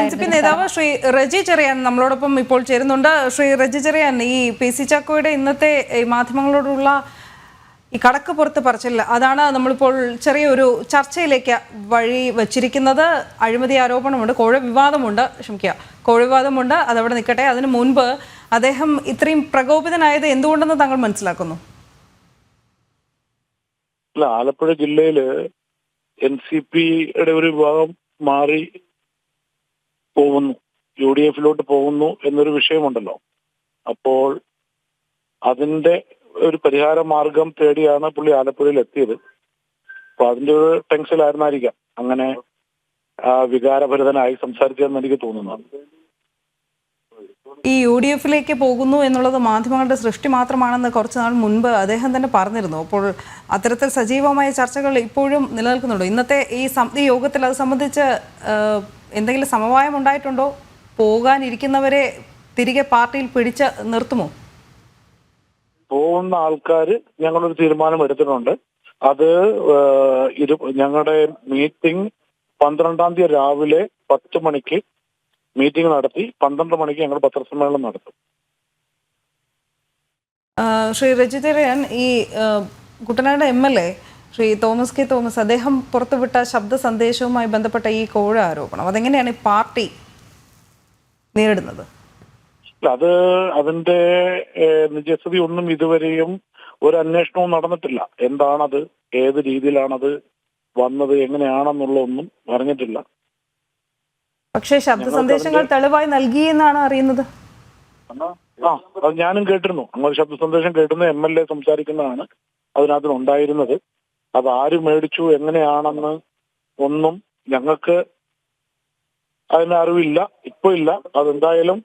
N C P നേതാവ് ശ്രീ റജി ചെറിയാൻ നമ്മളോടൊപ്പം ഇപ്പോൾ ചേരുന്നുണ്ട്. ശ്രീ റജി ചെറിയാൻ ഈ പി സി ചാക്കോയുടെ ഇന്നത്തെ ഈ മാധ്യമങ്ങളോടുള്ള ഈ കടക്ക് പുറത്ത് പറച്ചില്ല അതാണ് നമ്മളിപ്പോൾ ചെറിയൊരു ചർച്ചയിലേക്ക് വഴി വച്ചിരിക്കുന്നത്. അഴിമതി ആരോപണമുണ്ട് കോഴ വിവാദമുണ്ട്. ക്ഷമിക്കുക കോഴ വിവാദമുണ്ട്. അതവിടെ നിൽക്കട്ടെ. അതിനു മുൻപ് അദ്ദേഹം ഇത്രയും പ്രകോപിതനായത് എന്തുകൊണ്ടെന്ന് താങ്കൾ മനസ്സിലാക്കുന്നു? അല്ല ആലപ്പുഴ ജില്ലയിൽ എൻ സി പിയുടെ ഒരു വിഭാഗം മാറി പോകുന്നു. യു ഡി എഫിലോട്ട് പോകുന്നു എന്നൊരു വിഷയമുണ്ടല്ലോ. അപ്പോൾ അതിന്റെ ഒരു പരിഹാര മാർഗം തേടിയാണ് പുള്ളി ആലപ്പുഴയിൽ എത്തിയത് അപ്പൊ അതിന്റെ ഒരു ടെൻഷനിലായിരുന്നായിരിക്കാം. അങ്ങനെ വികാരഭരിതനായി സംസാരിച്ചതെന്ന് എനിക്ക് തോന്നുന്നു. ഈ യു ഡി എഫിലേക്ക് പോകുന്നു എന്നുള്ളത് മാധ്യമങ്ങളുടെ സൃഷ്ടി മാത്രമാണെന്ന് കുറച്ച് നാൾ മുൻപ് അദ്ദേഹം തന്നെ പറഞ്ഞിരുന്നു. അപ്പോൾ അത്തരത്തിൽ സജീവമായ ചർച്ചകൾ ഇപ്പോഴും നിലനിൽക്കുന്നുണ്ടോ. ഇന്നത്തെ ഈ യോഗത്തിൽ അത് സംബന്ധിച്ച് എന്തെങ്കിലും സമവായം ഉണ്ടായിട്ടുണ്ടോ? പോകാനിരിക്കുന്നവരെ തിരികെ പാർട്ടിയിൽ പിടിച്ച് നിർത്തുമോ? പോകുന്ന ആൾക്കാർ ഞങ്ങളൊരു തീരുമാനം എടുത്തിട്ടുണ്ട്. അത് ഇരു ഞങ്ങളുടെ മീറ്റിംഗ് പന്ത്രണ്ടാം തീയതി രാവിലെ പത്ത് മണിക്ക് മീറ്റിംഗ് നടത്തി പന്ത്രണ്ട് മണിക്ക് ഞങ്ങൾ പത്രസമ്മേളനം നടത്തും. ശ്രീ രജിതരൻ ഈ Kuttanad M L A Shri Thomas K Thomas അദ്ദേഹം പുറത്തുവിട്ട ശബ്ദ സന്ദേശവുമായി ബന്ധപ്പെട്ട ഈ കോഴ ആരോപണം അതെങ്ങനെയാണ് പാർട്ടി നേരിടുന്നത്? അത് അതിന്റെ നിജസ്ഥിതി ഒന്നും ഇതുവരെയും ഒരു അന്വേഷണവും നടന്നിട്ടില്ല. എന്താണത്? ഏത് രീതിയിലാണത് വന്നത്? എങ്ങനെയാണെന്നുള്ള ഒന്നും അറിഞ്ഞിട്ടില്ല. പക്ഷേ ശബ്ദ സന്ദേശങ്ങൾ തെളിവായി നൽകി എന്നാണ് അറിയുന്നത്. ആ അത് ഞാനും കേട്ടിരുന്നു. അങ്ങനെ ശബ്ദ സന്ദേശം കേട്ടിരുന്നു എം എൽ എ സംസാരിക്കുന്നതാണ് അതിനകത്ത് ഉണ്ടായിരുന്നത് അത് ആര് മേടിച്ചു എങ്ങനെയാണെന്ന് ഒന്നും ഞങ്ങൾക്ക് അതിന് അറിവില്ല ഇപ്പൊ ഇല്ല. അതെന്തായാലും